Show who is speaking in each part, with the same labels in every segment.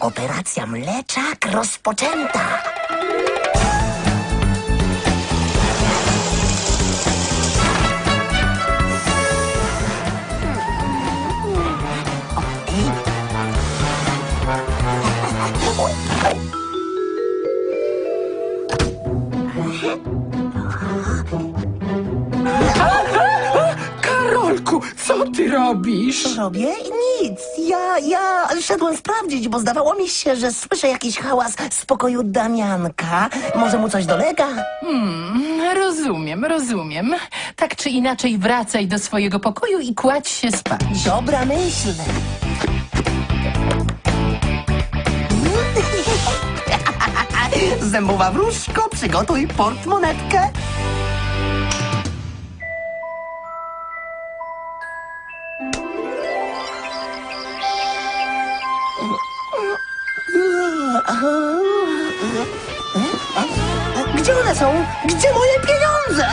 Speaker 1: Operacja mleczak rozpoczęta.
Speaker 2: Karolku, co ty robisz?
Speaker 1: Robię nic. Ja, ja szedłem sprawdzić, bo zdawało mi się, że słyszę jakiś hałas z pokoju Damianka. Może mu coś dolega?
Speaker 3: Rozumiem, rozumiem. Tak czy inaczej wracaj do swojego pokoju i kładź się spać.
Speaker 1: Dobra myśl. Zębowa wróżko, przygotuj portmonetkę. Gdzie one są? Gdzie moje pieniądze?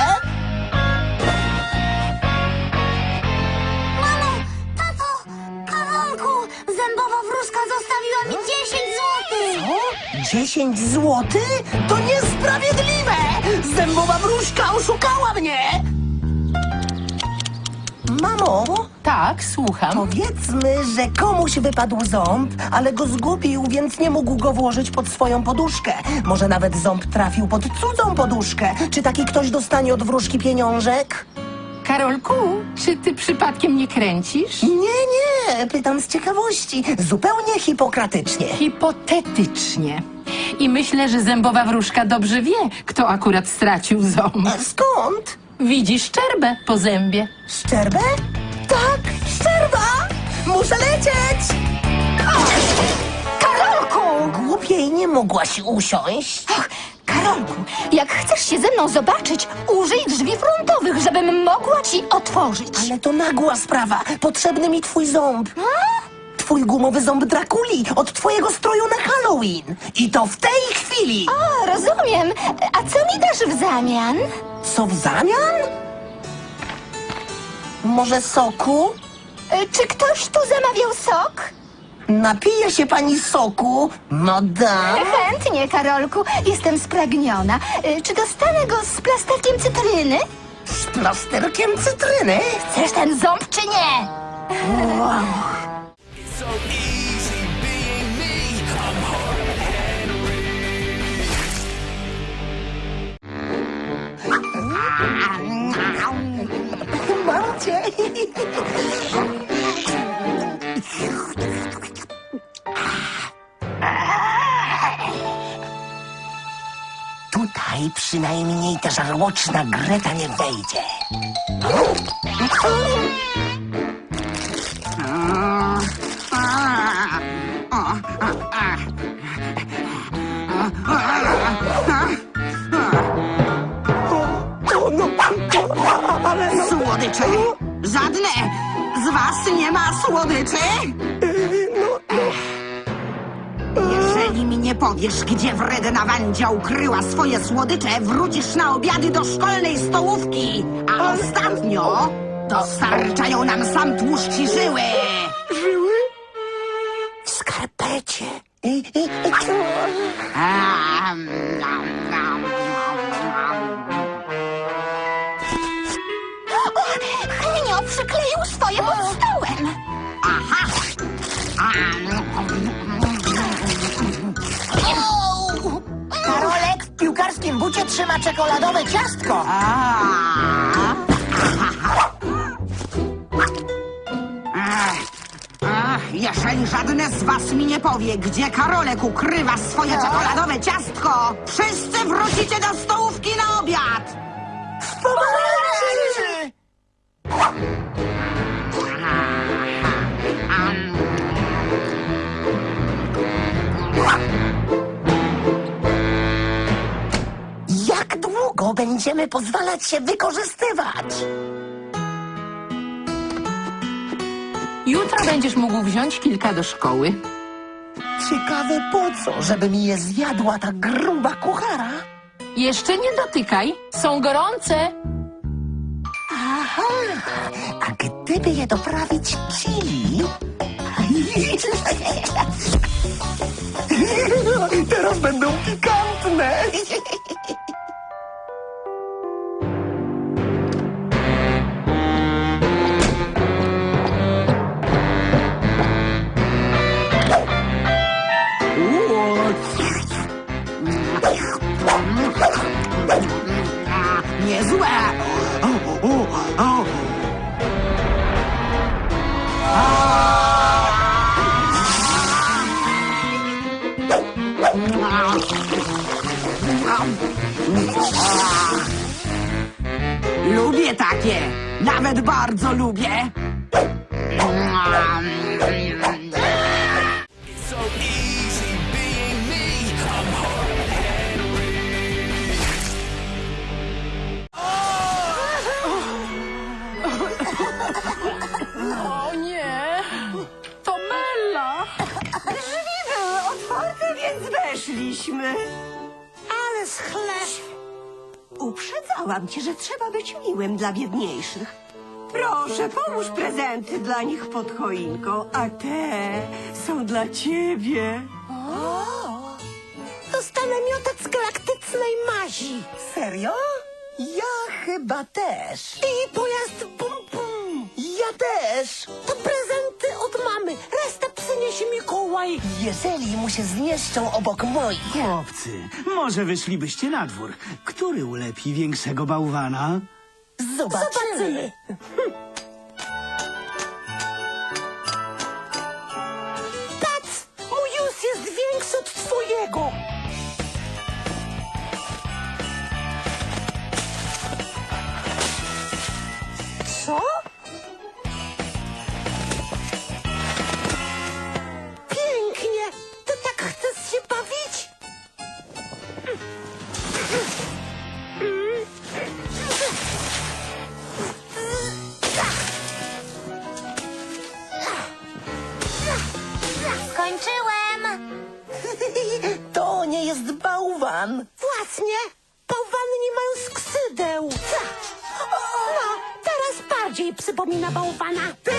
Speaker 4: Mamo, tato, Karolku, zębowa wróżka zostawiła mi 10 złotych.
Speaker 1: O, 10 złotych? To niesprawiedliwe! Zębowa wróżka oszukała mnie! Mamo,
Speaker 3: Tak, słucham.
Speaker 1: powiedzmy, że komuś wypadł ząb, ale go zgubił, więc nie mógł go włożyć pod swoją poduszkę. Może nawet ząb trafił pod cudzą poduszkę. Czy taki ktoś dostanie od wróżki pieniążek?
Speaker 3: Karolku, czy ty przypadkiem nie kręcisz?
Speaker 1: Nie, nie, pytam z ciekawości. Zupełnie hipokratycznie.
Speaker 3: Hipotetycznie. I myślę, że zębowa wróżka dobrze wie, kto akurat stracił ząb.
Speaker 1: A skąd?
Speaker 3: Widzi szczerbę po zębie.
Speaker 1: Szczerbę? Tak, szczerba! Muszę lecieć!
Speaker 4: Karolku!
Speaker 1: Głupiej nie mogłaś usiąść.
Speaker 4: Och, Karolku, jak chcesz się ze mną zobaczyć, użyj drzwi frontowych, żebym mogła ci otworzyć.
Speaker 1: Ale to nagła sprawa. Potrzebny mi twój ząb. Twój gumowy ząb Drakuli od twojego stroju na Halloween. I to w tej chwili.
Speaker 4: O, rozumiem. A co mi dasz w zamian?
Speaker 1: Co w zamian? Może soku?
Speaker 4: Y, Czy ktoś tu zamawiał sok?
Speaker 1: Napije się pani soku? No da.
Speaker 4: Chętnie, Karolku. Jestem spragniona. Y, Czy dostanę go z plasterkiem cytryny?
Speaker 1: Z plasterkiem cytryny?
Speaker 4: Chcesz ten ząb, czy nie?
Speaker 1: Mam cię. Tutaj przynajmniej ta żarłoczna Greta nie wejdzie.
Speaker 5: Słodyczy? Żadne! Z was nie ma słodyczy? Jeżeli mi nie powiesz, gdzie wredna Wandzia ukryła swoje słodycze, wrócisz na obiady do szkolnej stołówki. A ostatnio dostarczają nam sam tłuszcz i żyły.
Speaker 4: Swoje pod stołem.
Speaker 5: Aha!
Speaker 1: Karolek w piłkarskim bucie trzyma czekoladowe ciastko.
Speaker 5: Ach, jeżeli żadne z was mi nie powie, gdzie Karolek ukrywa swoje czekoladowe ciastko, wszyscy wrócicie do stołówki na obiad!
Speaker 1: Będziemy pozwalać się wykorzystywać?
Speaker 3: Jutro będziesz mógł wziąć kilka do szkoły.
Speaker 1: Ciekawe po co, żeby mi je zjadła ta gruba kuchara?
Speaker 3: Jeszcze nie dotykaj, są gorące.
Speaker 1: Aha, a gdyby je doprawić chili? będą pikantne.
Speaker 6: Weszliśmy. Ale schleb. Uprzedzałam cię, że trzeba być miłym dla biedniejszych. Proszę, połóż prezenty dla nich pod choinką, a te są dla ciebie.
Speaker 1: Dostanę miotec galaktycznej mazi. Serio? Ja chyba też. I pojazd bum bum. Ja też. To prezenty od mamy. Resztę przyniesie Mikołaj. Jeżeli mu się zmieszczą obok moich.
Speaker 7: Chłopcy, może wyszlibyście na dwór. Który ulepi większego bałwana?
Speaker 1: Zobaczymy. Patrz, bałwan. Właśnie. Bałwany nie mają skrzydeł. No, teraz bardziej przypomina bałwana. Ty,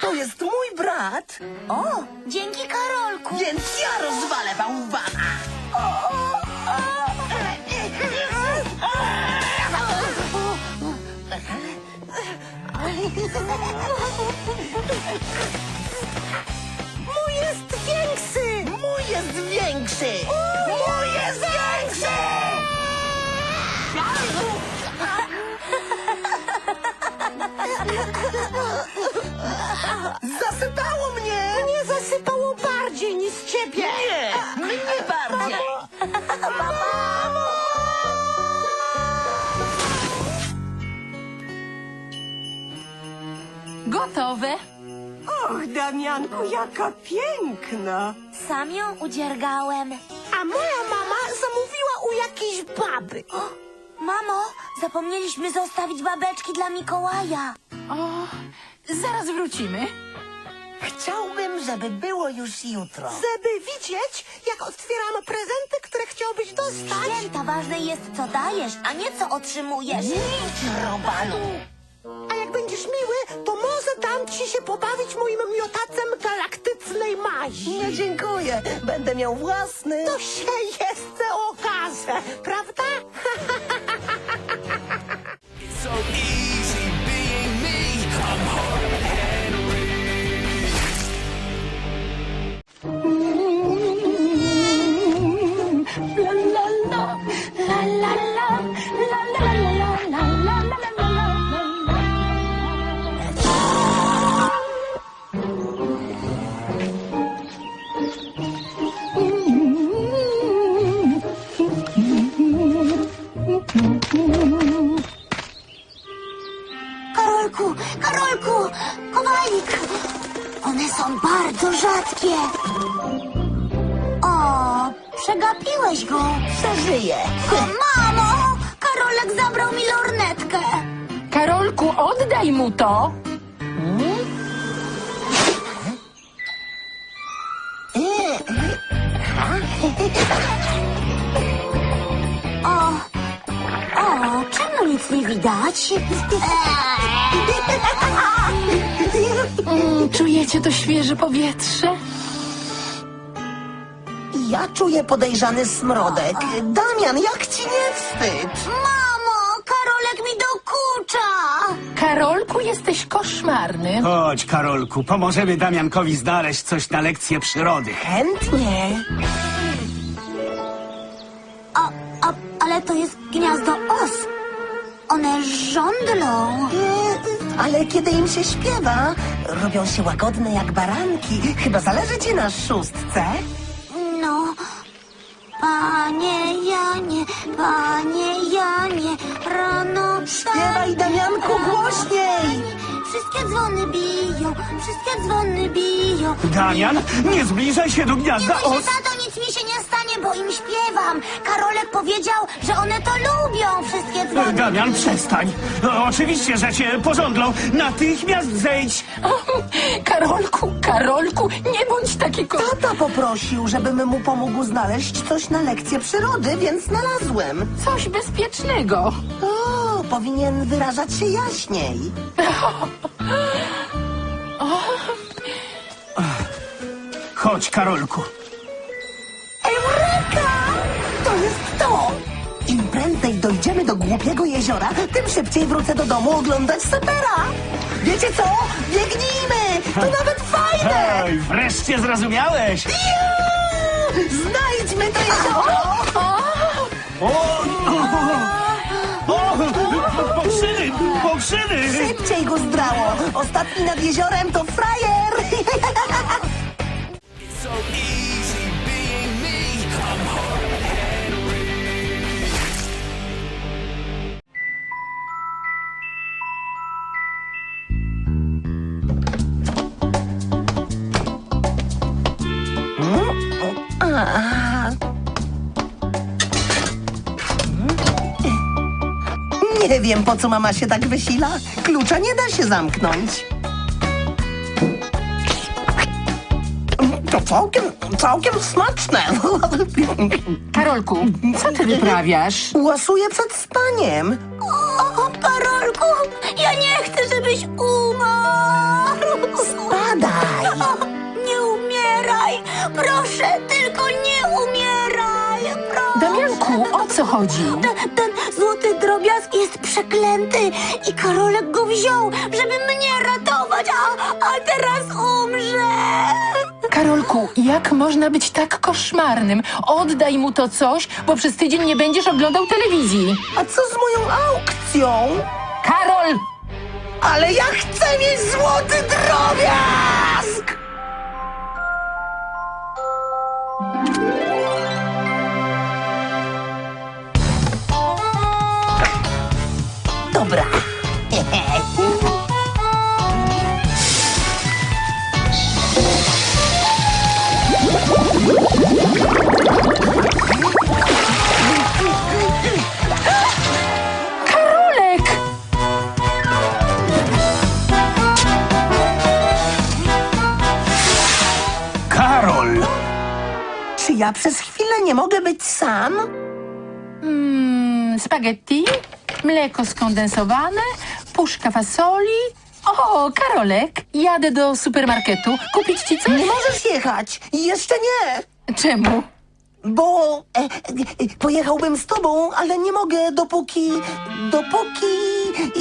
Speaker 1: to jest mój brat.
Speaker 4: O, dzięki Karolku!
Speaker 1: Więc ja rozwalę bałwana. Mój jest większy! Jest większy! Mój jest większy! Zasypało mnie! Mnie zasypało bardziej niż ciebie! Nie, mnie bardziej!
Speaker 3: Gotowe!
Speaker 6: Och, Damianku, jaka piękna.
Speaker 4: Sam ją udziergałem.
Speaker 1: A moja mama zamówiła u jakiejś baby.
Speaker 4: Mamo, zapomnieliśmy zostawić babeczki dla Mikołaja.
Speaker 3: O, zaraz wrócimy.
Speaker 1: Chciałbym, żeby było już jutro. Żeby widzieć, jak otwieramy prezenty, które chciałbyś dostać.
Speaker 4: Święta ważne jest, co dajesz, a nie co otrzymujesz.
Speaker 1: Nic, Robalu. A będziesz miły, to może dam ci się pobawić moim miotacem galaktycznej mazi. Nie, dziękuję. Będę miał własny. To się jeszcze okaże, prawda?
Speaker 4: Karolku, nic nie widać?
Speaker 3: Mm, czujecie to świeże powietrze?
Speaker 1: Ja czuję podejrzany smrodek. Damian, jak ci nie wstyd?
Speaker 4: Mamo, Karolek mi dokucza!
Speaker 3: Karolku, jesteś koszmarny.
Speaker 7: Chodź, Karolku, pomożemy Damiankowi znaleźć coś na lekcję przyrody.
Speaker 1: Chętnie.
Speaker 4: A, a, ale to jest gniazdo os. One żądlą.
Speaker 1: Ale kiedy im się śpiewa, robią się łagodne jak baranki. Chyba zależy ci na szóstce.
Speaker 4: No, panie Janie, panie Janie, rano
Speaker 1: Śpiewaj, Damianku, głośniej!
Speaker 4: Wszystkie dzwony biją, wszystkie dzwony biją.
Speaker 7: Damian, nie zbliżaj się do
Speaker 4: Nie
Speaker 7: gniazda
Speaker 4: bój się,
Speaker 7: os.
Speaker 4: tato, nic mi się nie stanie, bo im śpiewam. Karolek powiedział, że one to lubią, wszystkie dzwony.
Speaker 7: Damian, przestań. O, Oczywiście, że cię pożądlą. Natychmiast zejdź.
Speaker 3: Karolku, Karolku, nie bądź taki ko...
Speaker 1: Tata poprosił, żebym mu pomógł znaleźć coś na lekcję przyrody, więc znalazłem.
Speaker 3: Coś bezpiecznego.
Speaker 1: O, powinien wyrażać się jaśniej.
Speaker 7: Chodź, Karolku.
Speaker 1: To! Im prędzej dojdziemy do głupiego jeziora, tym szybciej wrócę do domu oglądać sapera. Wiecie co? Biegnijmy! To nawet fajne!
Speaker 7: Hej, wreszcie zrozumiałeś.
Speaker 1: Juuu! Znajdźmy to jezioro!
Speaker 7: O, o, o, pokrzyny, pokrzyny.
Speaker 1: Szybciej go zdrało! Ostatni nad jeziorem to frajer! Nie wiem, po co mama się tak wysila. Klucza nie da się zamknąć. To całkiem, całkiem smaczne.
Speaker 3: Karolku, co ty wyprawiasz?
Speaker 1: Łasuję przed spaniem.
Speaker 4: O, Karolku, ja nie chcę, żebyś umarł.
Speaker 1: Spadaj.
Speaker 4: O, nie umieraj, proszę, tylko nie umieraj, proszę.
Speaker 3: Damianku, o co chodzi?
Speaker 4: Ten, ten złoty drobiazg jest przeklęty i Karolek go wziął, żeby mnie ratować, a, a teraz umrze.
Speaker 3: Karolku, jak można być tak koszmarnym? Oddaj mu to coś, bo przez tydzień nie będziesz oglądał telewizji.
Speaker 1: A co z moją aukcją?
Speaker 3: Karol!
Speaker 1: Ale ja chcę mieć złoty drobiazg! Dobra.
Speaker 3: Karolek!
Speaker 7: Karol.
Speaker 1: Czy ja przez chwilę nie mogę być sam?
Speaker 3: Mm, spaghetti, mleko skondensowane, puszka fasoli. O, Karolek, jadę do supermarketu. Kupić ci coś?
Speaker 1: Nie możesz jechać. Jeszcze nie.
Speaker 3: Czemu?
Speaker 1: Bo e, e, pojechałbym z tobą, ale nie mogę dopóki, dopóki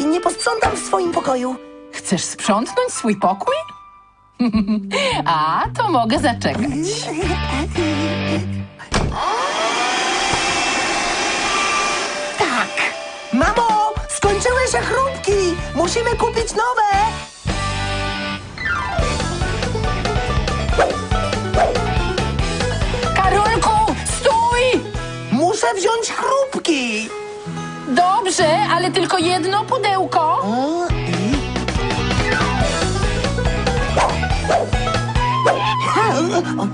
Speaker 1: nie posprzątam w swoim pokoju.
Speaker 3: Chcesz sprzątnąć swój pokój? A, to mogę zaczekać.
Speaker 1: Musimy kupić nowe.
Speaker 3: Karolku, stój!
Speaker 1: Muszę wziąć chrupki.
Speaker 3: Dobrze, ale tylko jedno pudełko.
Speaker 1: O, i- O,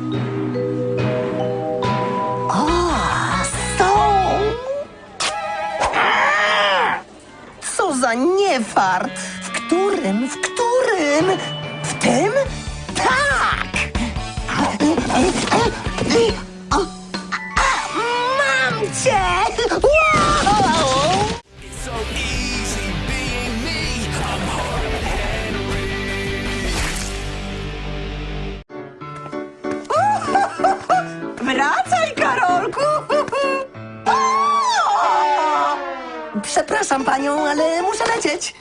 Speaker 1: panią, ale muszę lecieć.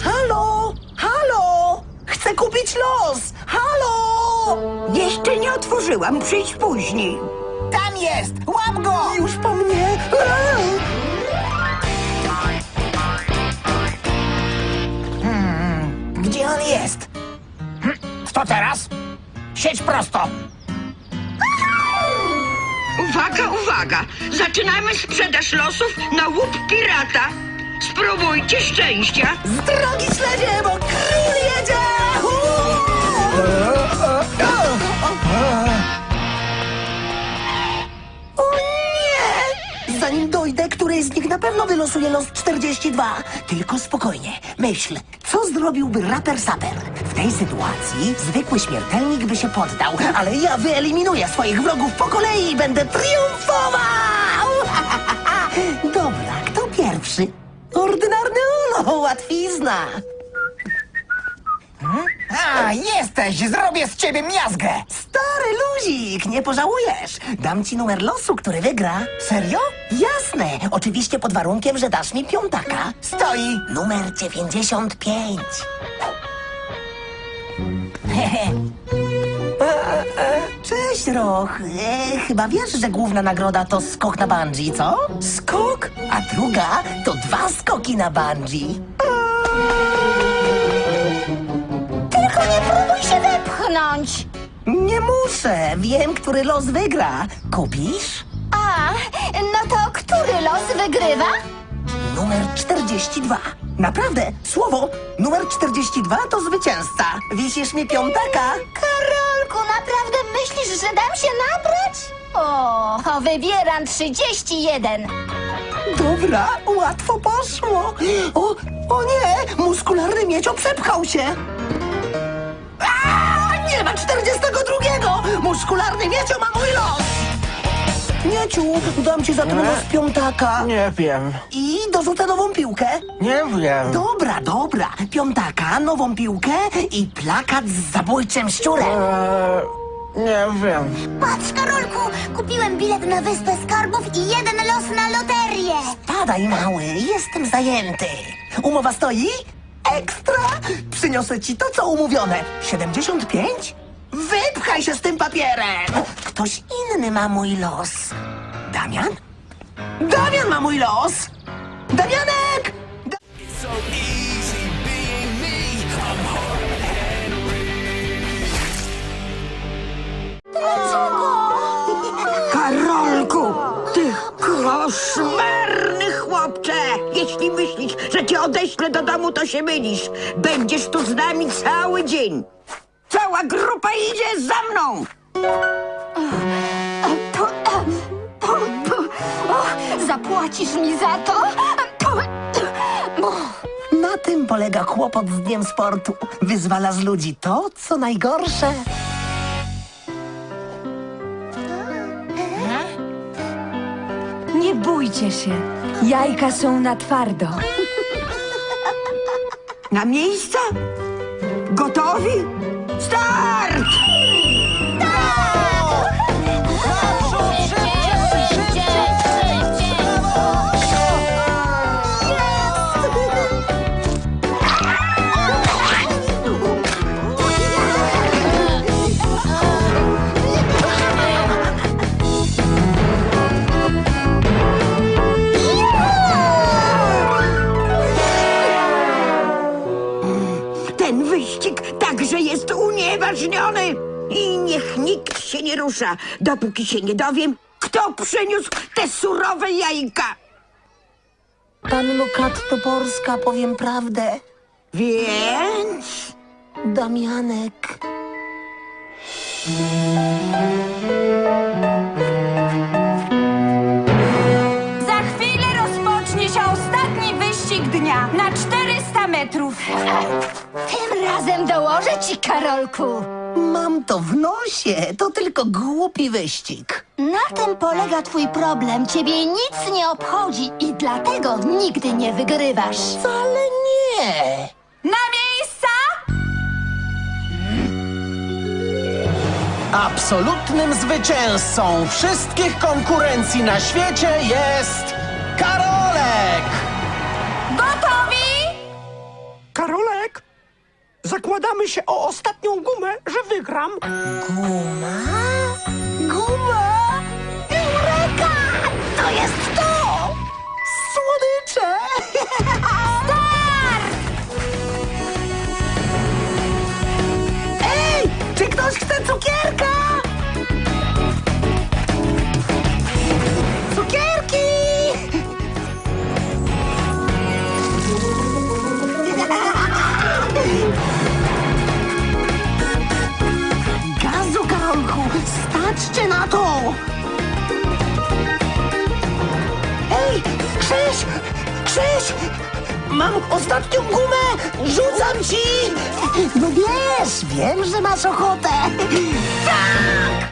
Speaker 1: Halo? Halo? Chcę kupić los! Halo?
Speaker 6: Jeszcze nie otworzyłam, przyjdź później.
Speaker 1: Tam jest! Łap go! Już po mnie! Hmm, gdzie on jest?
Speaker 8: Co teraz? Siedź prosto.
Speaker 9: Uwaga, uwaga! Zaczynamy sprzedaż losów na łup pirata. Spróbujcie szczęścia.
Speaker 1: Z drogi śledzie, bo król jedzie! Pewno wylosuje los 42. Tylko spokojnie, myśl, co zrobiłby raper saper? W tej sytuacji zwykły śmiertelnik by się poddał, ale ja wyeliminuję swoich wrogów po kolei i będę triumfował! Dobra, kto pierwszy? Ordynarny Uno, łatwizna.
Speaker 8: A, jesteś! Zrobię z ciebie miazgę!
Speaker 1: Stary luzik, nie pożałujesz. Dam ci numer losu, który wygra. Serio? Jasne. Oczywiście pod warunkiem, że dasz mi piątaka. Stoi. Numer 95. Hehe. E, e, Cześć, Roch. E, chyba wiesz, że główna nagroda to skok na bungee, co? Skok? A druga to dwa skoki na bungee.
Speaker 4: Nie
Speaker 1: muszę. Wiem, który los wygra. Kupisz?
Speaker 4: A, no to który los wygrywa?
Speaker 1: Numer 42. Naprawdę, słowo, numer 42 to zwycięzca. Wisisz mi piątaka?
Speaker 4: Karolku, naprawdę myślisz, że dam się nabrać? O, wybieram 31.
Speaker 1: Dobra, łatwo poszło. O, o nie, muskularny miecio przepchał się. Ma 42. Muskularny miecio ma mój los. Mieciu, dam ci za ten los piątaka.
Speaker 8: Nie wiem,
Speaker 1: I dorzucę nową piłkę.
Speaker 8: nie wiem.
Speaker 1: Dobra, dobra. Piątaka, nową piłkę i plakat z zabójczym szczurem.
Speaker 8: Eee, nie wiem.
Speaker 4: Patrz, Karolku, kupiłem bilet na Wyspę Skarbów i jeden los na loterię.
Speaker 1: Padaj, mały, jestem zajęty. Umowa stoi? Ekstra! Przyniosę ci to, co umówione. 75? Wypchaj się z tym papierem! Ktoś inny ma mój los. Damian? Damian ma mój los! Damianek! Da-
Speaker 5: Karolku, ty chłopcze! Jeśli myślisz, że cię odeślę do domu, to się mylisz. Będziesz tu z nami cały dzień. Cała grupa idzie za mną!
Speaker 4: Po, po, po, o, zapłacisz mi za to? Po, o.
Speaker 1: Na tym polega kłopot z Dniem Sportu. Wyzwala z ludzi to, co najgorsze.
Speaker 10: Nie bójcie się. Jajka są na twardo.
Speaker 5: Na miejsca? Gotowi? Start! Rusza, dopóki się nie dowiem, kto przyniósł te surowe jajka.
Speaker 1: Panno Kat Toporska, powiem prawdę.
Speaker 5: Więc...
Speaker 1: Damianek.
Speaker 10: Za chwilę rozpocznie się ostatni wyścig dnia na 400 metrów.
Speaker 4: Tym razem dołożę ci, Karolku.
Speaker 1: Mam to w nosie, to tylko głupi wyścig.
Speaker 4: Na tym polega twój problem. Ciebie nic nie obchodzi i dlatego nigdy nie wygrywasz.
Speaker 1: Wcale nie.
Speaker 10: Na miejsca!
Speaker 11: Absolutnym zwycięzcą wszystkich konkurencji na świecie jest Karolek!
Speaker 10: Gotowi?
Speaker 2: Karolek? Zakładamy się o ostatnią gumę, że wygram.
Speaker 1: Guma? Guma? Eureka! To jest